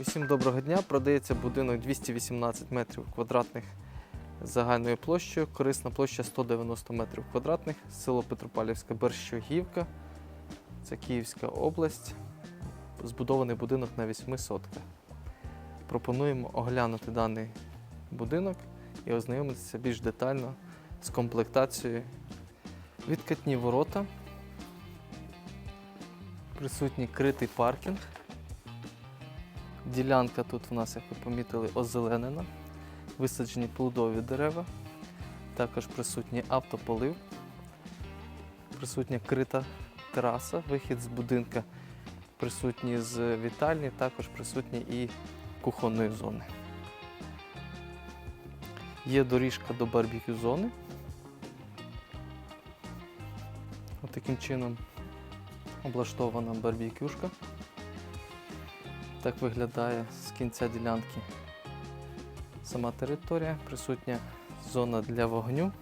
Усім доброго дня. Продається будинок 218 метрів квадратних загальною площею. Корисна площа 190 метрів квадратних. Село Петропавлівська Берщогівка. Це Київська область. Збудований будинок на 8 сотках. Пропонуємо оглянути даний будинок і ознайомитися більш детально з комплектацією. Відкатні ворота. Присутній критий паркінг. Ділянка тут у нас, як ви помітили, озеленена, висаджені плодові дерева, також присутній автополив, присутня крита тераса, вихід з будинка присутній з вітальні, також присутній і кухонної зони. Є доріжка до барбекю зони. От таким чином облаштована барбекюшка. Так виглядає з кінця ділянки сама територія, присутня зона для вогню.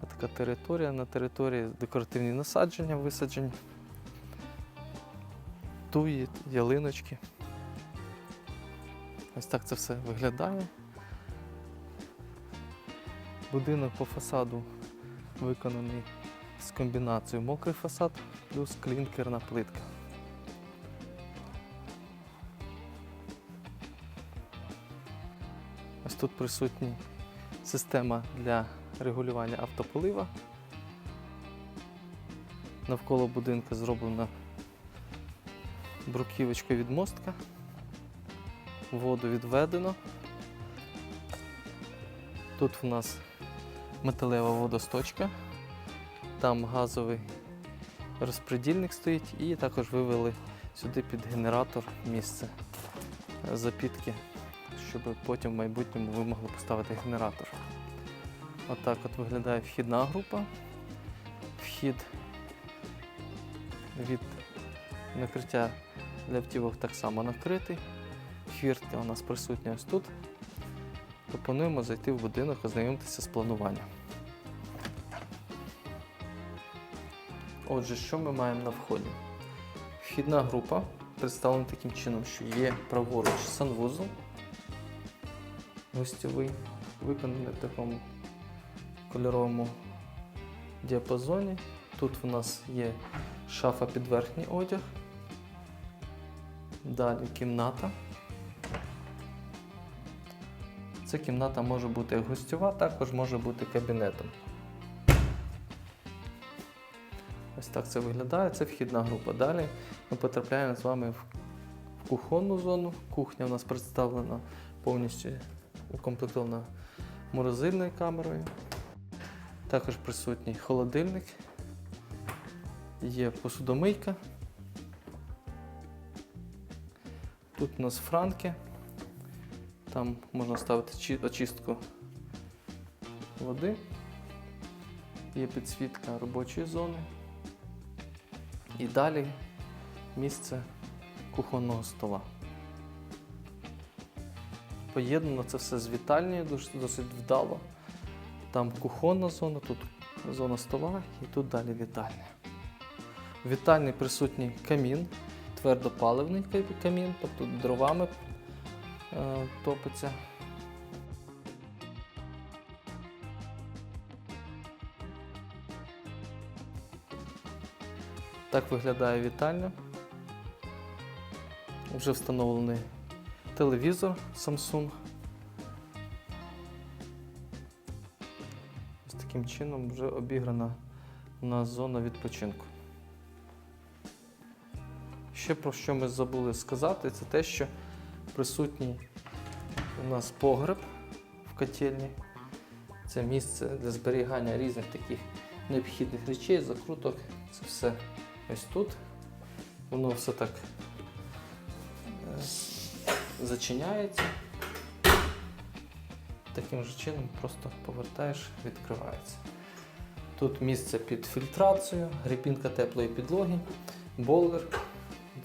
Така територія. На території декоративні насадження висаджені, туї, ялиночки. Ось так це все виглядає. Будинок по фасаду виконаний з комбінацією мокрий фасад плюс клінкерна плитка. Ось тут присутня система для регулювання автополива. Навколо будинку зроблена бруківочка від мостка. Воду відведено. Тут в нас металева водосточка. Там газовий розпредільник стоїть і також вивели сюди під генератор місце запітки, щоб потім в майбутньому ви могли поставити генератор. Отак от виглядає вхідна група. Вхід від накриття для автівок так само накритий. Хвіртка у нас присутня ось тут. Пропонуємо зайти в будинок, ознайомитися з плануванням. Отже, що ми маємо на вході? Вхідна група представлена таким чином, що є праворуч санвузол гостьовий, виконаний в такому кольоровому діапазоні. Тут у нас є шафа під верхній одяг. Далі кімната. Ця кімната може бути гостьова, також може бути кабінетом. Ось так це виглядає, це вхідна група. Далі ми потрапляємо з вами в кухонну зону. Кухня у нас представлена повністю укомплектована морозильною камерою. Також присутній холодильник, є посудомийка. Тут у нас франки. Там можна ставити очистку води. Є підсвітка робочої зони. І далі місце кухонного стола. Поєднано це все з вітальнею досить вдало. Там кухонна зона, тут зона стола і тут далі вітальня. В вітальні присутній камін, твердопаливний ка- камін, тобто дровами е, топиться. Так виглядає вітальня. Вже встановлений телевізор Samsung. Ось таким чином вже обіграна у нас зона відпочинку. Ще про що ми забули сказати, це те, що присутній у нас погреб в котельні. Це місце для зберігання різних таких необхідних речей, закруток. Це все ось тут. Воно все так е, зачиняється. Таким же чином просто повертаєш, відкривається. Тут місце під фільтрацію, гріпінка теплої підлоги, бойлер.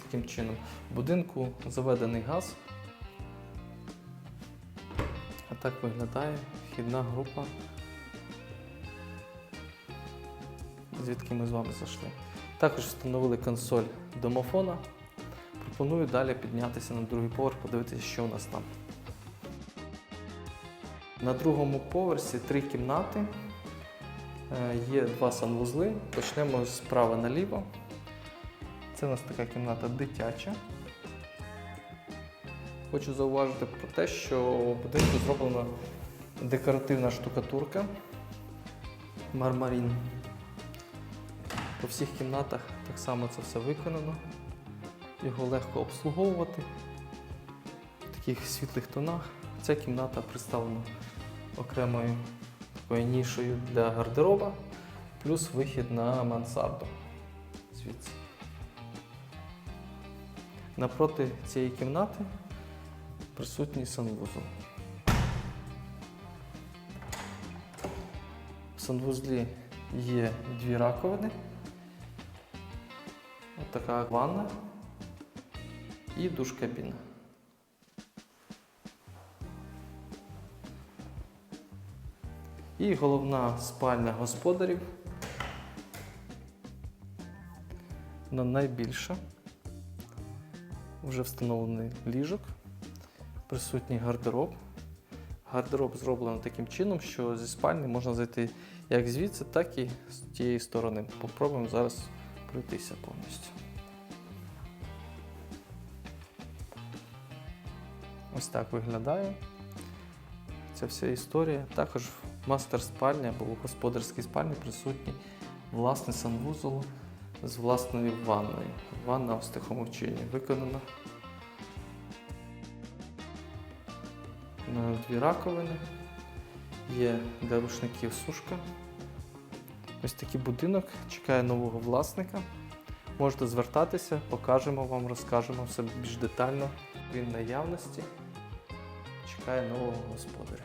Таким чином, в будинку заведений газ. А так виглядає вхідна група, звідки ми з вами зайшли. Також встановили консоль домофона. Пропоную далі піднятися на другий поверх, подивитися, що у нас там. На другому поверсі три кімнати. Е, Є два санвузли. Почнемо справа наліво. Це у нас така кімната дитяча. Хочу зауважити про те, що в будинку зроблена декоративна штукатурка мармарін. По всіх кімнатах так само це все виконано. Його легко обслуговувати в таких світлих тонах. Ця кімната представлена окремою такою нішою для гардероба, плюс вихід на мансарду. Звідси. Напроти цієї кімнати присутній санвузол. В санвузлі є дві раковини, така ванна і душ-кабіна. І головна спальня господарів. Вона найбільша. Вже встановлений ліжок, присутній гардероб. Гардероб зроблено таким чином, що зі спальні можна зайти як звідси, так і з тієї сторони. Попробуємо зараз пройтися повністю. Ось так виглядає ця вся історія. Також в мастер-спальні або в господарській спальні присутній власний санвузол з власною ванною. Ванна в стихому вчинні виконана. На дві раковини. Є для рушників сушка. Ось такий будинок чекає нового власника. Можете звертатися, покажемо вам, розкажемо все більш детально. Він наявності. Чекає нового господаря.